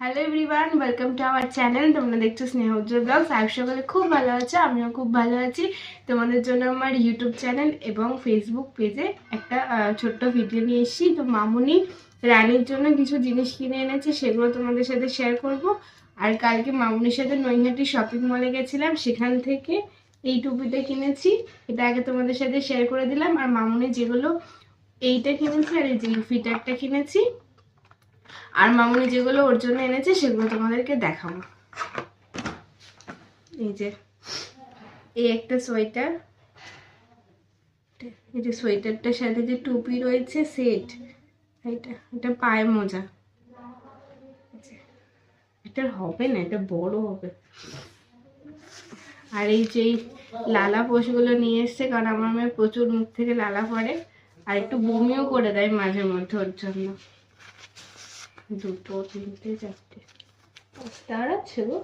Hello everyone welcome to our channel তোমরা দেখছ স্নেহ উজ্জ্বল ব্লগস আর সকালে খুব ভালো আছো, আমিও খুব ভালো আছি। তোমাদের জন্য আমার ইউটিউব চ্যানেল এবং ফেসবুক পেজে একটা ছোট্ট ভিডিও নিয়ে এসেছি। তো মামুনি রানীর জন্য কিছু জিনিস কিনে এনেছে, সেগুলো তোমাদের সাথে শেয়ার করব। আর কালকে মামুনির সাথে নৈহাটি শপিং মলে গেছিলাম, সেখান থেকে এই টুপিটা কিনেছি। এটা আগে তোমাদের সাথে শেয়ার করে দিলাম। আর মামুনি যেগুলো এইটা কিনেছি আর এই যে ফিটারটা কিনেছি। আর মামুনি যেগুলো ওর জন্য এনেছে, সেগুলো তোমাদেরকে দেখাবো। এই যে, এই একটা সোয়েটার। এই যে সোয়েটারটার সাথে যে টুপি রয়েছে, সেট। এটা এটা পায়ে মোজা। এটা হবে না, এটা বড় হবে। আর এই যে লালা পোষগুলো নিয়ে এসছে, কারণ আমার মেয়ে প্রচুর মুখ থেকে লালা পড়ে আর একটু বমিও করে দেয় মাঝে মধ্যে ওর জন্য। দুটো তিনটে চারটে। পাঁচটা আর আছে গো।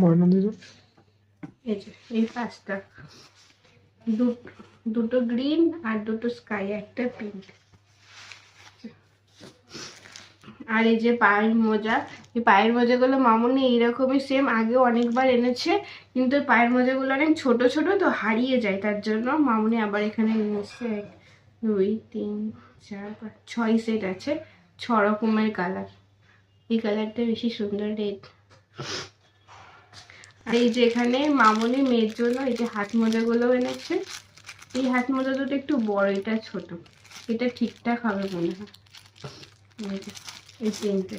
ময়না দিল এই যে এই পাঁচটা। দুটো গ্রিন আর দুটো স্কাই একটা পিঙ্ক। আর এই যে পায়ের মোজা এই পায়ের মোজাগুলো মামুনি এইরকমই সেম আগে অনেকবার এনেছে কিন্তু পায়ের মোজাগুলো অনেক ছোট ছোট তো হারিয়ে যায় তার জন্য মামুনি আবার এখানে নিয়ে এসছে এক দুই তিন চার পাঁচ ছয় সেট আছে। ছ রকমের কালার এই কালারটা বেশি সুন্দর রেড আর এই যে এখানে মামুনি মেয়ের জন্য এই যে হাত মোজাগুলো এনেছে, এই হাত মোজা দুটো একটু বড়, এটা ছোট। এটা ঠিকঠাক হবে মনে হয়। এই তিনটে।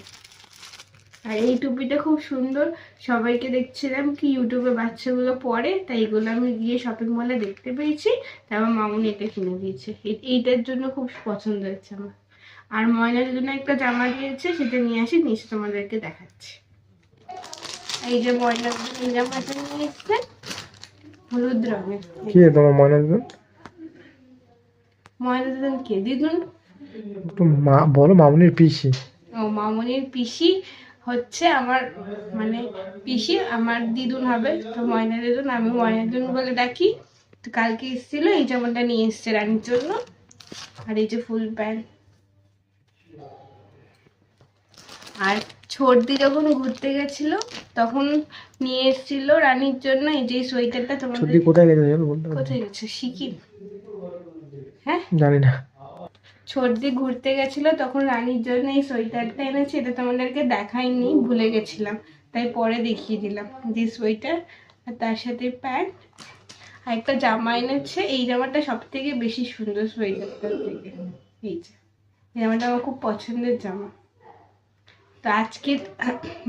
আর এই টুপিটা খুব সুন্দর। সবাইকে দেখছিলাম কি ইউটিউবে বাচ্চাগুলো পরে, তাই এগুলো আমি গিয়ে শপিং মলে দেখতে পেয়েছি। তারপর মামুনি এটা কিনে দিয়েছে। এই- এইটার জন্য খুব পছন্দ হয়েছে আমার। আর ময়নার জন্য একটা জামা দিয়েছে সেটা নিয়ে আসি নিয়ে এসে তোমাদেরকে দেখাচ্ছি। এই যে ময়নার জন্য এই জামাটা নিয়ে এসছে হলুদ রঙের। কি তোমার ময়না দিল ময়না দিদিন কে? দিদুন? মা বলো মামুনির পিসি। ও মামনির পিসি হচ্ছে আমার মানে পিসি আমার দিদুন হবে তো ময়না দিদুন আমি ময়না দিদুন বলে ডাকি। তো কালকে এসেছিল এই জামাটা নিয়ে এসছে রানীর জন্য। আর এই যে ফুল প্যান্ট। আর ছর্দি যখন ঘুরতে গেছিল তখন নিয়ে এসেছিল রানীর জন্য এই যে সোয়েটারটা তোমাদের কোথায় গেছে জানো বলতে কোথায় গেছে? সিকিম। হ্যাঁ? জানি না। সর্দি ঘুরতে গেছিল তখন রানীর জন্য এই সোয়েটারটা এনেছি এটা তোমাদেরকে দেখাইনি ভুলে গেছিলাম। তাই পরে দেখিয়ে দিলাম যে সোয়েটার আর তার সাথে প্যান্ট। আর একটা জামা এনেছে এই জামাটা সব থেকে বেশি সুন্দর সোয়েটারটার থেকে। এই যে। জামাটা আমার খুব পছন্দের জামা। তো আজকে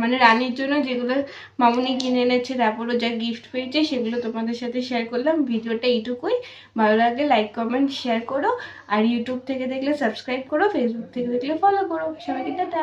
মানে রানীর জন্য যেগুলো মামুনি কিনে এনেছে, তারপরও যা গিফট পেয়েছে, সেগুলো তোমাদের সাথে শেয়ার করলাম। ভিডিওটা এইটুকুই। ভালো লাগলে লাইক কমেন্ট শেয়ার করো। আর ইউটিউব থেকে দেখলে সাবস্ক্রাইব করো ফেসবুক থেকে দেখলে ফলো করো। সবাইকে টাটা।